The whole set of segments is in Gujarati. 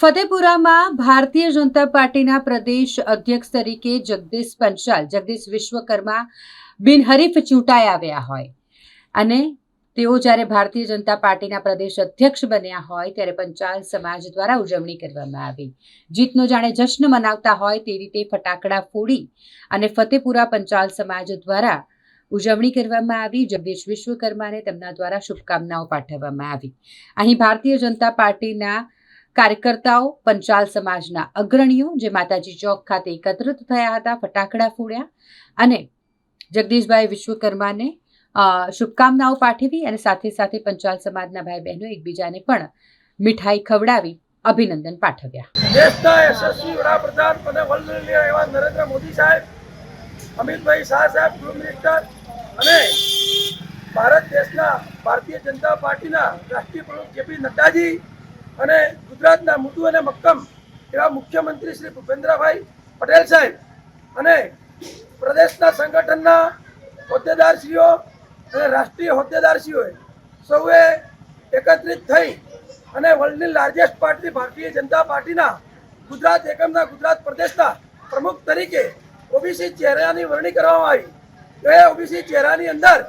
ફતેપુરામાં ભારતીય જનતા પાર્ટીના પ્રદેશ અધ્યક્ષ તરીકે જગદીશ પંચાલ જગદીશ વિશ્વકર્મા બિનહરીફ ચૂંટાઈ આવ્યા હોય. અને તેઓ જ્યારે ભારતીય જનતા પાર્ટીના પ્રદેશ અધ્યક્ષ બન્યા હોય, ત્યારે પંચાલ સમાજ દ્વારા ઉજવણી કરવામાં આવી. જીતનો જાણે જશ્ન મનાવતા હોય તે રીતે ફટાકડા ફોડી અને ફતેપુરા પંચાલ સમાજ દ્વારા ઉજવણી કરવામાં આવી. જગદીશ વિશ્વકર્માને તેમના દ્વારા શુભકામનાઓ પાઠવવામાં આવી. અહીં ભારતીય જનતા પાર્ટીના કાર્યકર્તાઓ, પંચાલ સમાજના અગ્રણીઓ જે માતાજી ચોક ખાતે એકત્રિત થયા હતા, ફટાકડા ફોડ્યા અને જગદીશભાઈ વિશ્વકર્માને શુભકામનાઓ પાઠવી અને સાથે સાથે પંચાલ સમાજના ભાઈ બહેનો એકબીજાને પણ મીઠાઈ ખવડાવી અભિનંદન પાઠવ્યા. નરેન્દ્ર મોદી સાહેબ, અમિતભાઈ ભારત દેશના ભારતીય જનતા પાર્ટીના રાષ્ટ્રીય પ્રમુખ જેપી નડ્ડાજી અને ગુજરાતના મૃદુ અને મક્કમ એવા મુખ્યમંત્રી શ્રી ભૂપેન્દ્રભાઈ પટેલ સાહેબ અને પ્રદેશના સંગઠનના હોદ્દેદારશ્રીઓ અને રાષ્ટ્રીય હોદ્દેદારશ્રીઓએ સૌએ એકત્રિત થઈ અને વર્લ્ડની લાર્જેસ્ટ પાર્ટી ભારતીય જનતા પાર્ટીના ગુજરાત એકમના ગુજરાત પ્રદેશના પ્રમુખ તરીકે ઓબીસી ચહેરાની વરણી કરવામાં આવી. એ ઓબીસી ચહેરાની અંદર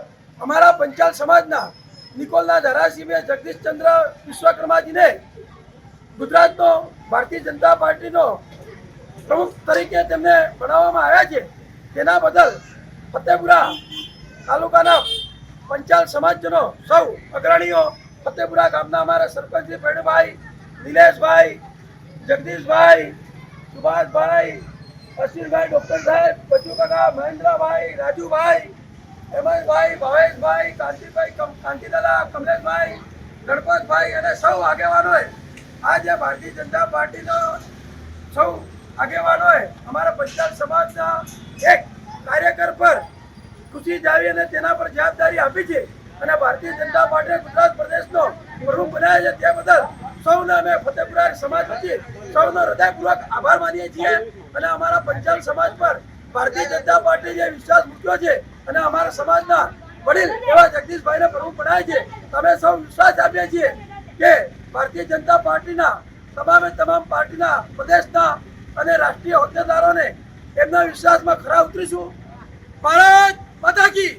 અમારા પંચાલ સમાજના નિકોલના ધારાસભ્ય જગદીશચંદ્ર વિશ્વકર્માજીને ગુજરાતનો ભારતીય જનતા પાર્ટીનો પ્રમુખ તરીકે તેમને બનાવવામાં આવ્યા છે. તેના બદલ ફતેપુરા તાલુકાના પંચાલ સમાજજનો સૌ અગ્રણીઓ ફતેપુરા ગામના અમારા સરપંચ શ્રી પેડુભાઈ નિલેશભાઈ, જગદીશભાઈ, સુભાષભાઈ, અશ્વિનભાઈ ડોક્ટર સાહેબ બચુ મહેન્દ્રભાઈ, રાજુભાઈ હેમંતભાઈ, ભાવેશભાઈ, કાંતિભાઈ કાંતિલાલા, કમલેશભાઈ, ગણપતભાઈ અને સૌ આગેવાનોએ આજે ભારતીય જનતા પાર્ટીનો સૌ આગેવાનોએ અમારા પંચાયત સમાજના એક કાર્યકર પર ખુશી જાવી અને તેના પર જવાબદારી આપી છે. અને ભારતીય જનતા પાર્ટી ગુજરાત પ્રદેશનો પ્રમુખ બનાવ્યા છે. તે બદલ સૌને અમે ફતેપુરા સમાજ વતી સૌનો હૃદયપૂર્વક આભાર માનીએ છીએ. અને અમારા પંચાલ સમાજ પર ભારતીય જનતા પાર્ટી જે વિશ્વાસ મૂક્યો છે અને અમારા સમાજના વડીલ એવા જગદીશભાઈને પ્રમુખ બનાવે છે. તમે સૌ વિશ્વાસ આપીએ છીએ કે ભારતીય જનતા પાર્ટીના તમામે તમામ પાર્ટીના પ્રદેશના અને રાષ્ટ્રીય હોદ્દેદારોને એમના વિશ્વાસમાં ખરા ઉતરીશું. ભારત માતા કી